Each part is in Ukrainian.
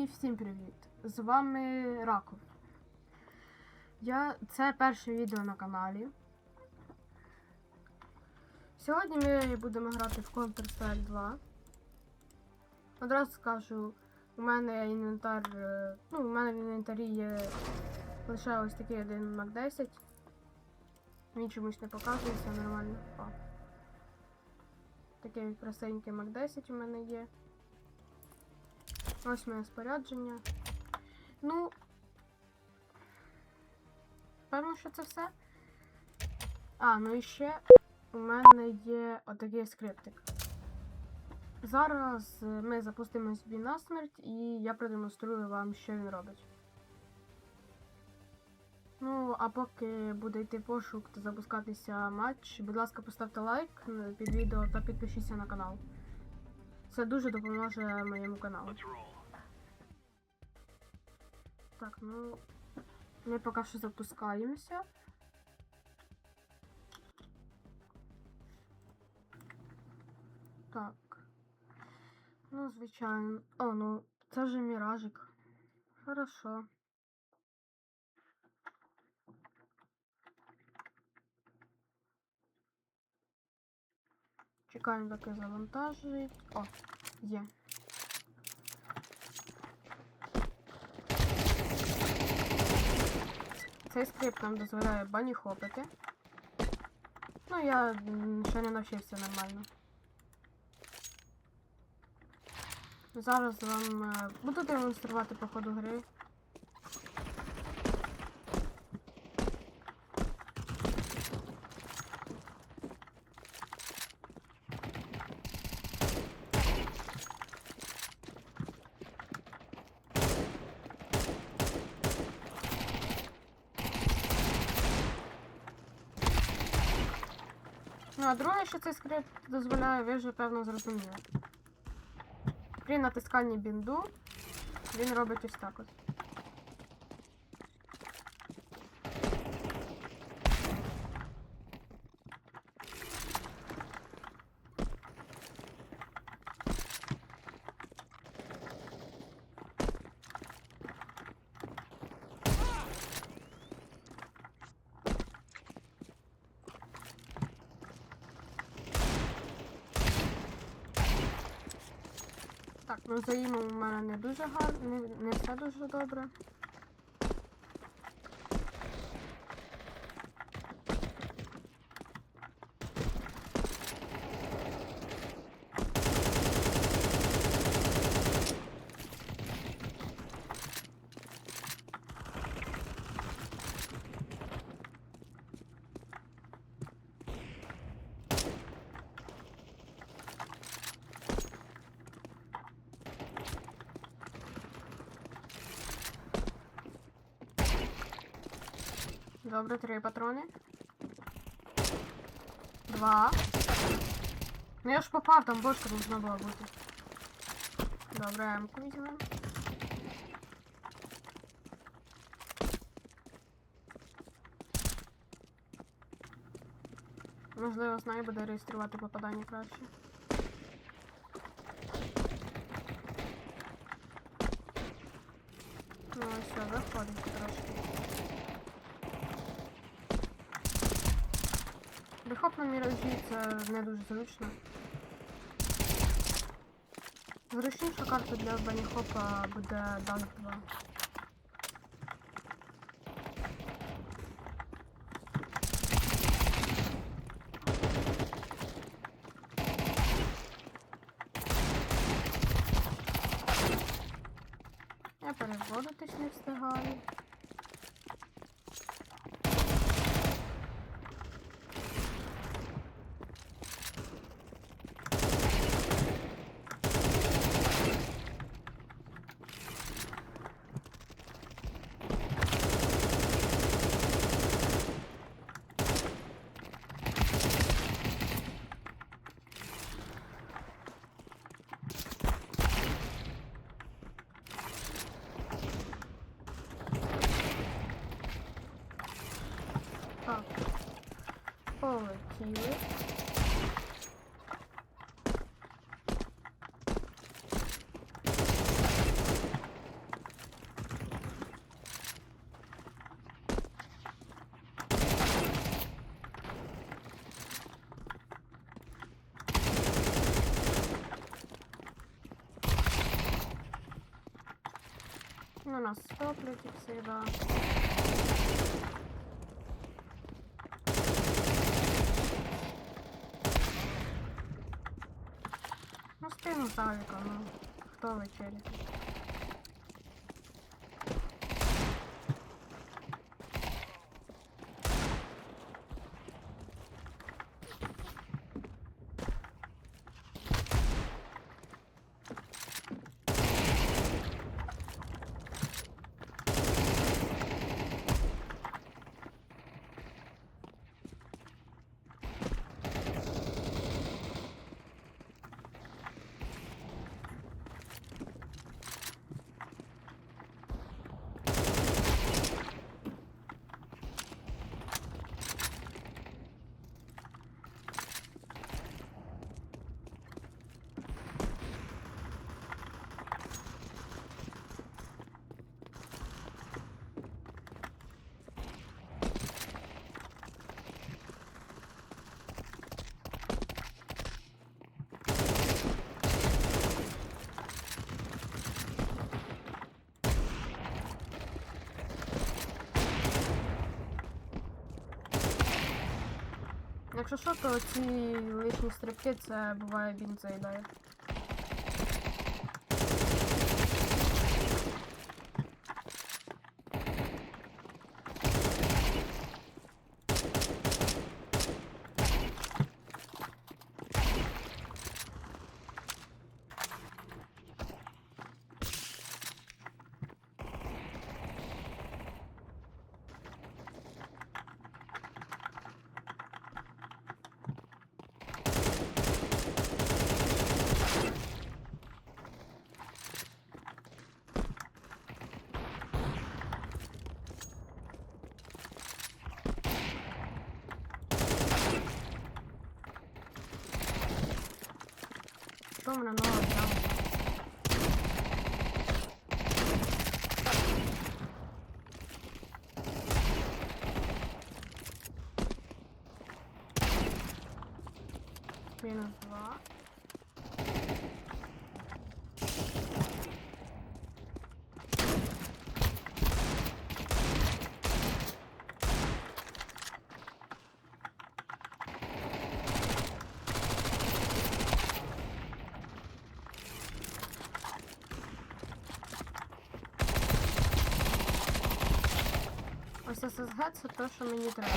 І всім привіт! З вами Раков. Я... Це перше відео на каналі. Сьогодні ми будемо грати в Counter-Strike 2. Одразу скажу, у мене інвентар. е, Ну, у мене в інвентарі є лише ось такий один Mac 10. Він чомусь не показується нормально. О. Такий простенький Mac 10 у мене є. Ось моє спорядження. Ну. Певно, що це все. А, ну і ще у мене є отакий скриптик. Зараз ми запустимо собі на смерть і я продемонструю вам, що він робить. Ну, а поки буде йти пошук та запускатися матч, будь ласка, поставте лайк е, під відео та підпишіться на канал. Це дуже допоможе моєму каналу. Так, ну ми поки що запускаємося. Так. Ну, звичайно. О, ну, це же міражик. Хорошо. Чекаємо, доки завантажить. О, є. Цей скрипт нам дозволяє бані хопити. Ну, я ще не навчився нормально. Зараз вам е, буду демонструвати по ходу гри. А друге, що цей скрипт дозволяє, ви вже певно зрозуміли. При натисканні бінду він робить ось так от. Ну за у мене не дуже гарно, не, не все дуже добре. Добре, три патрони. Два. Ну я ж попав, там бошка должна була бути. Добре, емку візьмемо. Можливо, знаю, буде реєструвати попадання краще. Ну, все, виходить на міражі це не дуже зручно. Зручніша карта для баніхопа буде Dunk 2. Я переводитись не встигаю. şimdi. No, no, sto praticando. Всегда. Ну. Хто вечеряє? Якщо що, то ці лишні стрибки це буває він заїдає. Що мене нога взяла? Ось це те, що мені треба.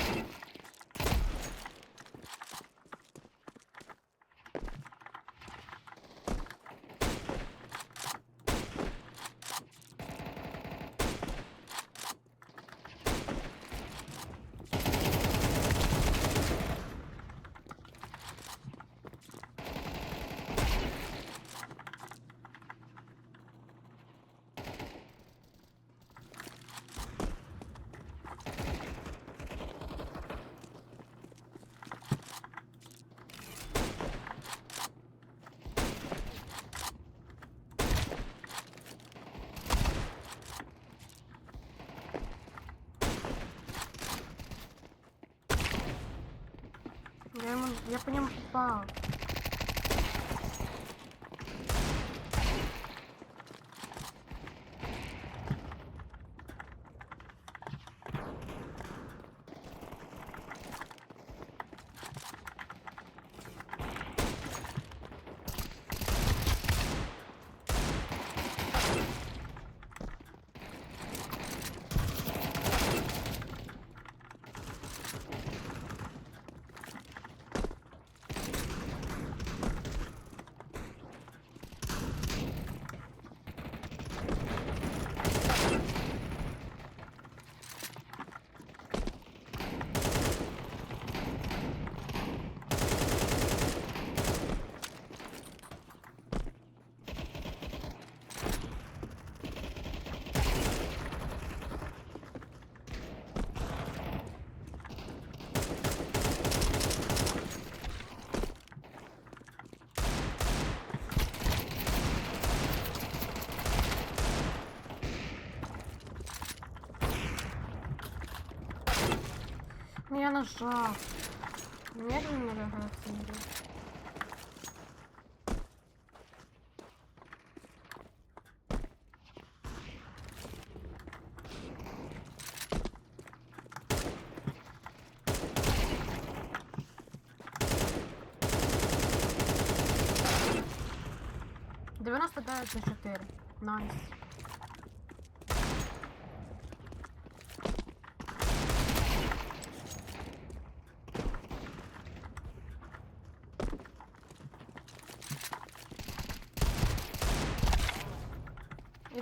Я, ему, я по нему попал. нажал. Медленно рогаться не будет. Девяносто девять на четыре. Найс.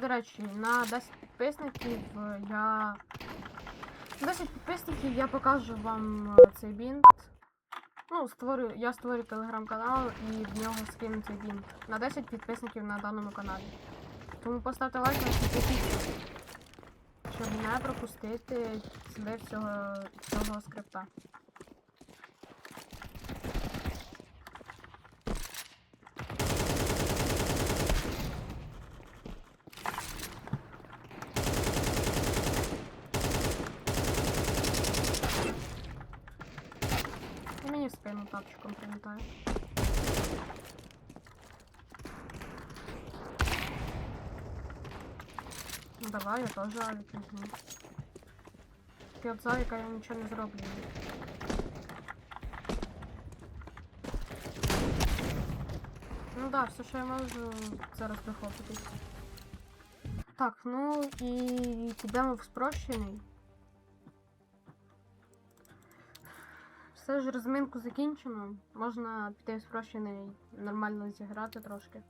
До речі, на 10 підписників е, я. На 10 підписників я покажу вам е, цей бінт. Ну, створю, я створю телеграм-канал і в нього скину цей бінт. На 10 підписників на даному каналі. Тому поставте лайк і підпишіться, щоб не пропустити цього, цього скрипта. І мені в спину тапчиком прилітає. Ну давай, я теж авік візьму. Ти от я нічого не зроблю. Ну да, все, що я можу зараз вихопити. Так, ну і підемо в спрощений. Все ж розминку закінчено. Можна піти в спрощений нормально зіграти трошки.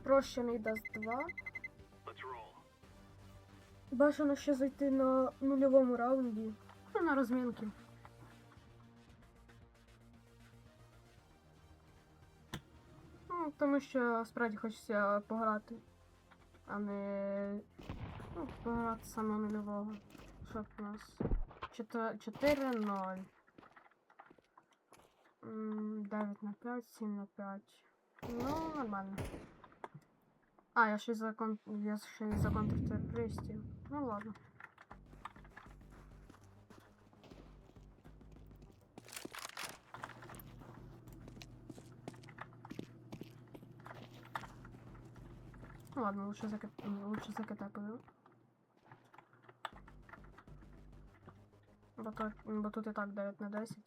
Спрощений даст 2. Бажано ще зайти на нульовому раунді. На розмінки. Ну, тому що справді хочеться пограти, а не ну, пограти саме нульового. Що в нас? 4-0. 9 на 5, 7 на 5. Ну, нормально. А, я ще й за кон... я ще й за контртерористів. Ну ладно. Ну ладно, лучше за лучше за КТ подаю. Бо, то, бо тут і так 9 на 10.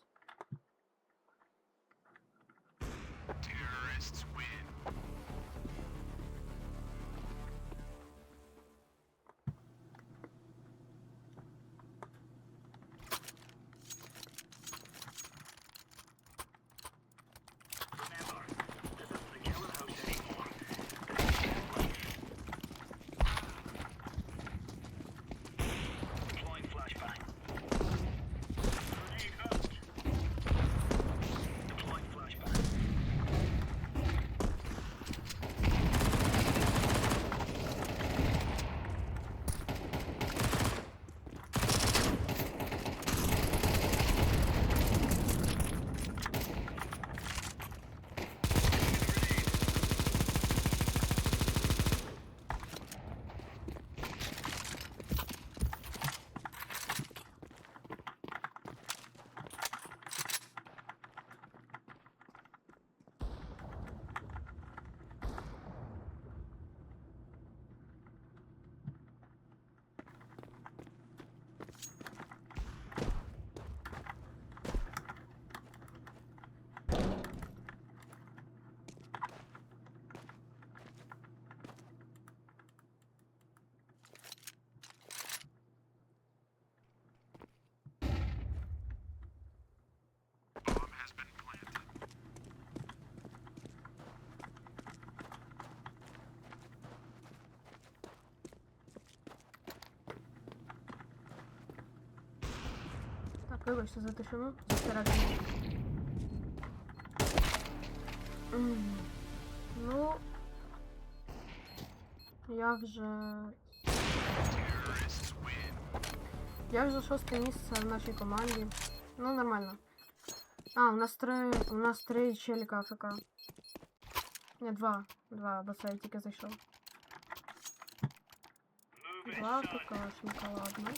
вибачте за тишину. Засередину. М, Ну. Я вже. Я вже шосте місце в нашій команді. Ну, нормально. А, у нас три. У нас три челіка АФК. Не, два. Два, бо це я тільки зайшов. Два АФКшника, ладно.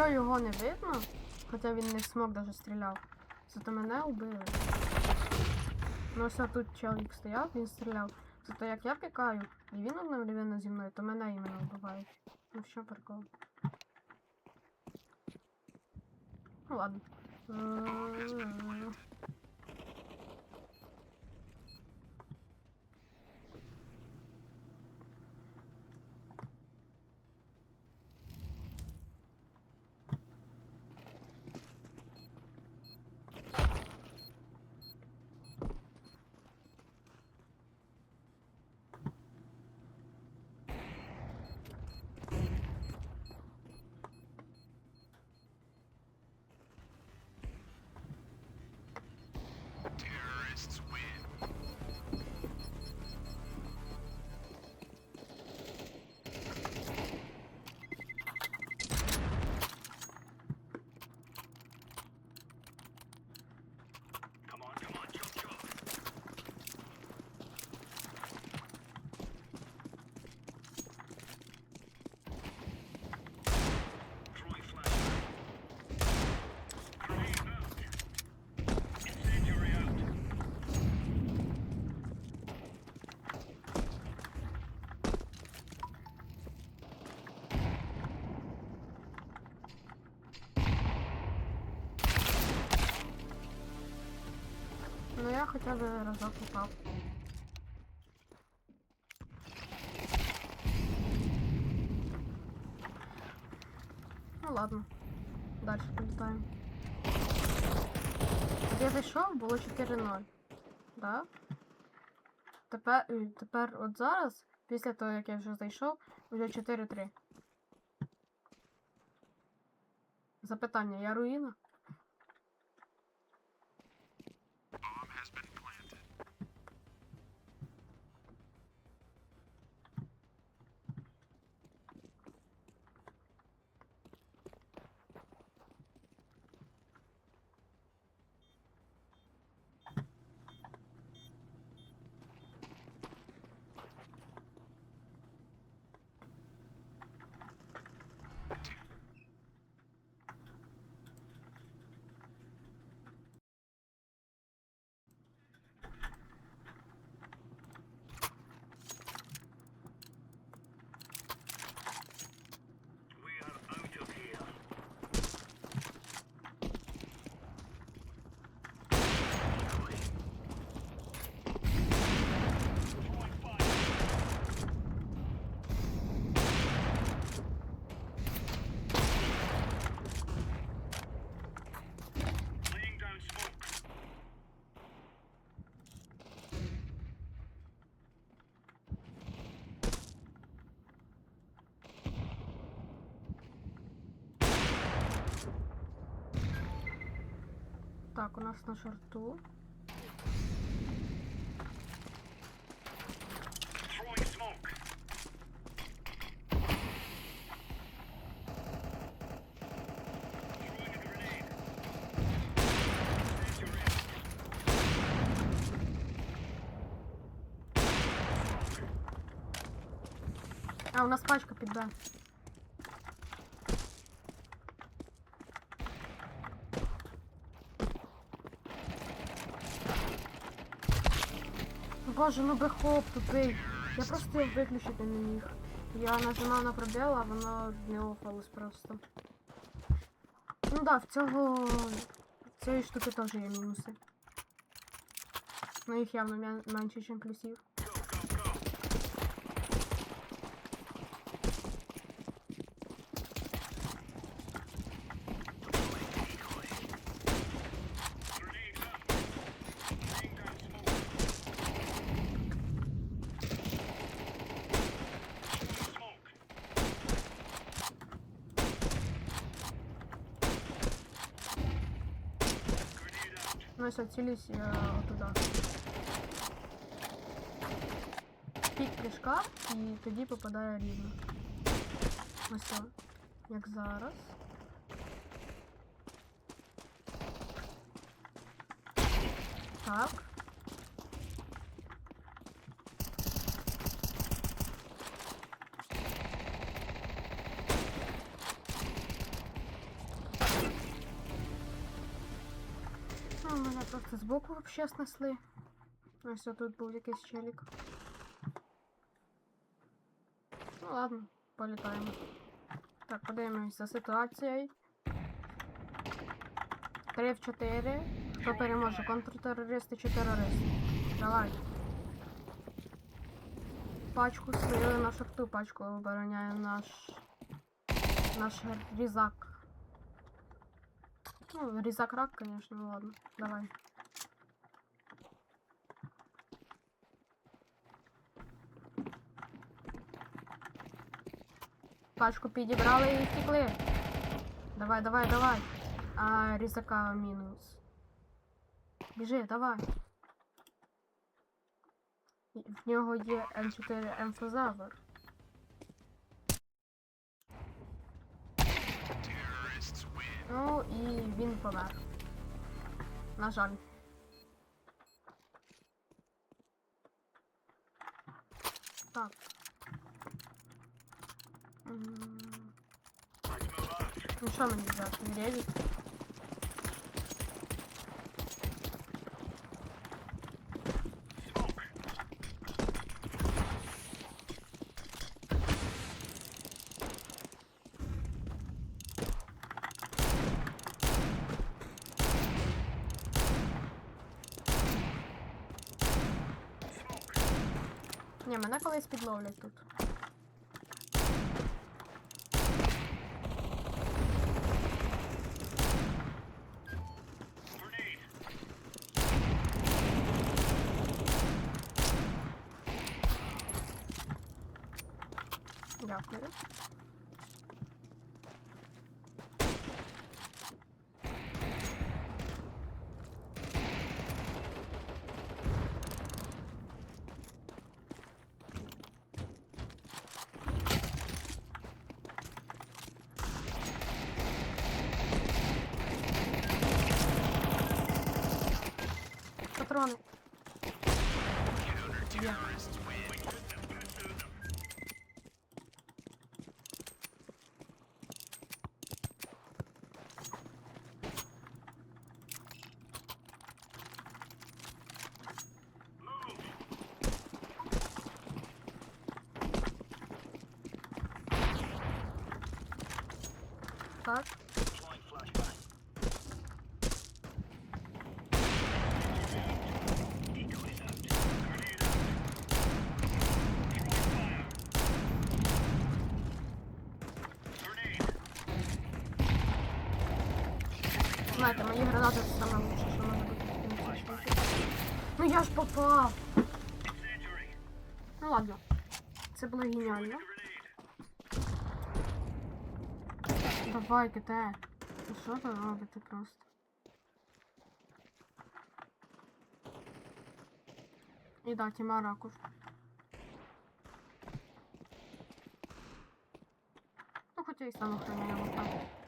Якщо його не видно, хоча він не смог даже стріляв, зато мене убили. Ну ось тут чоловік стояв, він стріляв. Зато як я пікаю, і він одновременно зі мною, то мене іменно вбивають. Ну що прикол. Ну ладно. М, Ну я хоча б разок упав. Ну ладно. Дальше політаємо. От я зайшов, було 4-0. Да? Тепер, тепер от зараз, після того як я вже зайшов, вже 4-3. Запитання, я руїна? Так, у нас на шорту. Throwing smoke. Throwing a grenade. Send your aim. А, у нас пачка під Б. Боже, ну бехоп тупий. Я просто його виключити не міг. Я нажимав на пробіл, а воно не офалось просто. Ну да, в цього. в цієї штуки теж є мінуси. Ну їх явно менше, ніж плюсів. Цілюсь я туди. Пік прыжка і тоді попадаю рівно. Ось все. Як зараз. Так. Просто збоку вообще снесли. Ось тут був якийсь челік. Ну ладно, політаємо. Так, подивимось за ситуацією. 3 в 4. Хто переможе? Контртерористи чи терористи? Давай. Пачку свою на шахту пачку обороняє наш. Наш різак. Ну, різак рак, конечно, ну ладно. Давай. Пачку підібрали і втекли. Давай, давай, давай. А різака мінус. Біжи, давай. В нього є М4 емфозавр. Ну і він помер. На жаль. Так. Ну що мені взяти? Ревік? Ні, мене колись підловлять тут. Grenade. Дякую. Патрони. Є. Так. Знаєте, мої гранати це саме лучше, що може бути. Ну я ж попав! Ну ладно. Це було геніально. Давай, ките. Ну що ви робите просто? І да, тіма ракуш. Ну, хоча і сам охороняємо так.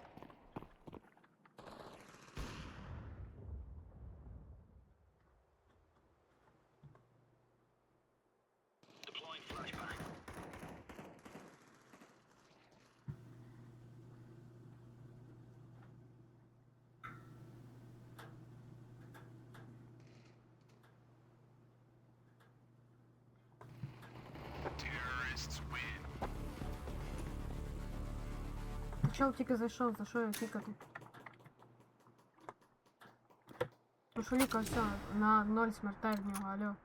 Чел тільки зайшов, за що я тікати? Ну що ліка все, на ноль смертей в нього, алло.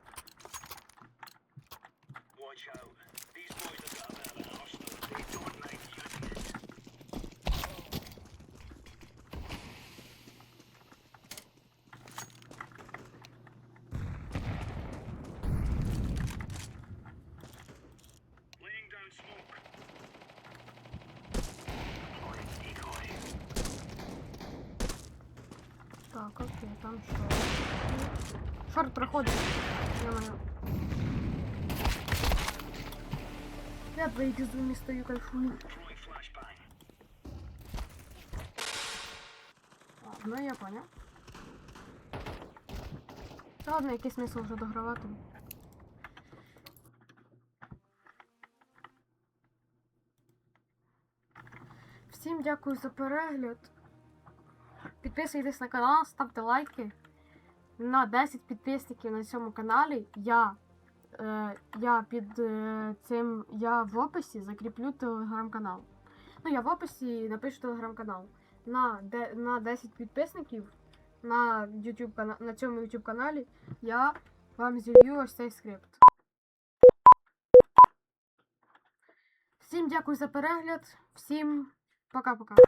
Двоих з двома стою, кайфую. Ладно, я понял. Та ладно, який смисл вже догравати. Всім дякую за перегляд. Підписуйтесь на канал, ставте лайки. на 10 підписників на цьому каналі, я, я під е, цим я в описі закріплю телеграм-канал. Ну, я в описі напишу телеграм-канал. На, де, на 10 підписників на, YouTube, на цьому YouTube каналі я вам зілью ось цей скрипт. Всім дякую за перегляд. Всім пока-пока.